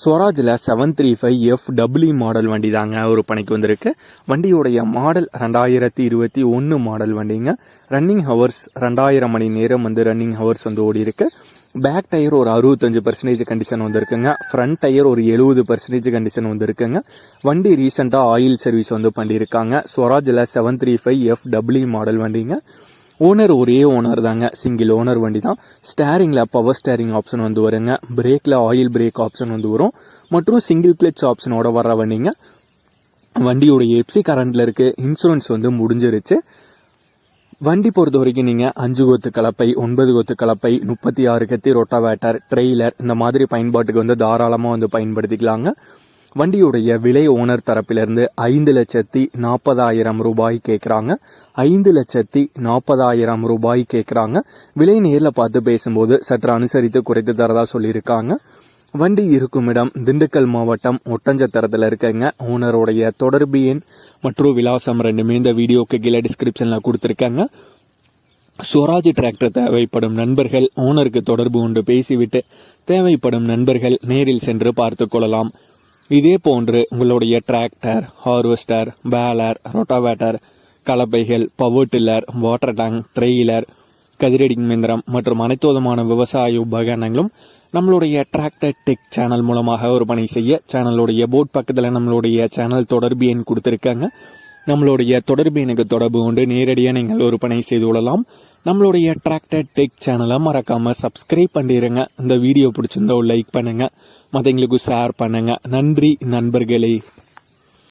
ஸ்வராஜில் seven three five F W model வண்டி தாங்க ஒரு பணிக்கு வந்திருக்கு. வண்டியுடைய மாடல் ரெண்டாயிரத்தி இருபத்தி ஒன்று மாடல் வண்டிங்க. ரன்னிங் ஹவர்ஸ் ரெண்டாயிரம் மணி நேரம் வந்து ரன்னிங் ஹவர்ஸ் வந்து ஓடி இருக்கு பேக் டயர் ஒரு அறுபத்தஞ்சு பர்சன்டேஜ் கண்டிஷன் வந்திருக்குங்க. ஃப்ரண்ட் டயர் ஒரு எழுபது பர்சன்டேஜ் கண்டிஷன் வந்திருக்குங்க. வண்டி ரீசெண்டாக ஆயில் சர்வீஸ் வந்து பண்ணியிருக்காங்க. ஸ்வராஜில் seven three five F W model வண்டிங்க. ஓனர் ஒரே ஓனர் தாங்க. சிங்கிள் ஓனர் வண்டி தான் ஸ்டேரிங்கில் பவர் ஸ்டேரிங் ஆப்ஷன் வந்து வருங்க. பிரேக்கில் ஆயில் பிரேக் ஆப்ஷன் வந்து வரும். மற்றும் சிங்கிள் கிளச் ஆப்ஷனோட வர வண்டிங்க. வண்டியோட எப்சி கரண்டில் இருக்குது இன்சூரன்ஸ் வந்து முடிஞ்சிருச்சு. வண்டி பொறுத்த வரைக்கும் நீங்கள் அஞ்சு கொத்து கலப்பை ஒன்பது கொத்து கலப்பை முப்பத்தி ஆறு கத்தி ரொட்டாவேட்டர் ட்ரெய்லர் இந்த மாதிரி பயன்பாட்டுக்கு வந்து தாராளமாக வந்து பயன்படுத்திக்கலாங்க. வண்டியுடைய விலை ஓனர் தரப்பிலிருந்து ஐந்து லட்சத்தி நாற்பதாயிரம் ரூபாய் கேட்குறாங்க ஐந்து லட்சத்தி நாற்பதாயிரம் ரூபாய் கேட்குறாங்க விலை நேரில் பார்த்து பேசும்போது சற்று அனுசரித்து குறைத்து தரதா சொல்லியிருக்காங்க. வண்டி இருக்கும் இடம் திண்டுக்கல் மாவட்டம் ஒட்டஞ்சத்திரத்தில் இருக்கங்க. ஓனருடைய தொடர்பு எண் மற்றும் விலாசம் ரெண்டுமே இந்த வீடியோக்கு கீழே டிஸ்கிரிப்ஷனில் கொடுத்துருக்காங்க. சுவராஜ் டிராக்டர் தேவைப்படும் நண்பர்கள் ஓனருக்கு தொடர்பு கொண்டு பேசிவிட்டு தேவைப்படும் நண்பர்கள் நேரில் சென்று பார்த்து கொள்ளலாம். இதே போன்று உங்களுடைய tractor harvester baler rotavator கலப்பைகள் power tiller water tank trailer கதிரடிங் இயந்திரம் மற்றும் அனைத்து விதமான விவசாய உபகரணங்களும் நம்மளுடைய டிராக்டர் டெக் சேனல் மூலமாக விற்பனை செய்ய சேனலுடைய போர்ட் பக்கத்தில் நம்மளுடைய சேனல் தொடர்பு எண் கொடுத்துருக்காங்க. நம்மளுடைய தொடர்பு எனக்கு தொடர்பு கொண்டு நேரடியாக நீங்கள் விற்பனை செய்து கொள்ளலாம். நம்மளுடைய டிராக்டர் டெக் சேனலை மறக்காமல் சப்ஸ்கிரைப் பண்ணிடுங்க இந்த வீடியோ பிடிச்சிருந்தா லைக் பண்ணுங்கள் மற்றவங்களுக்கு ஷேர் பண்ணுங்கள் நன்றி நண்பர்களே.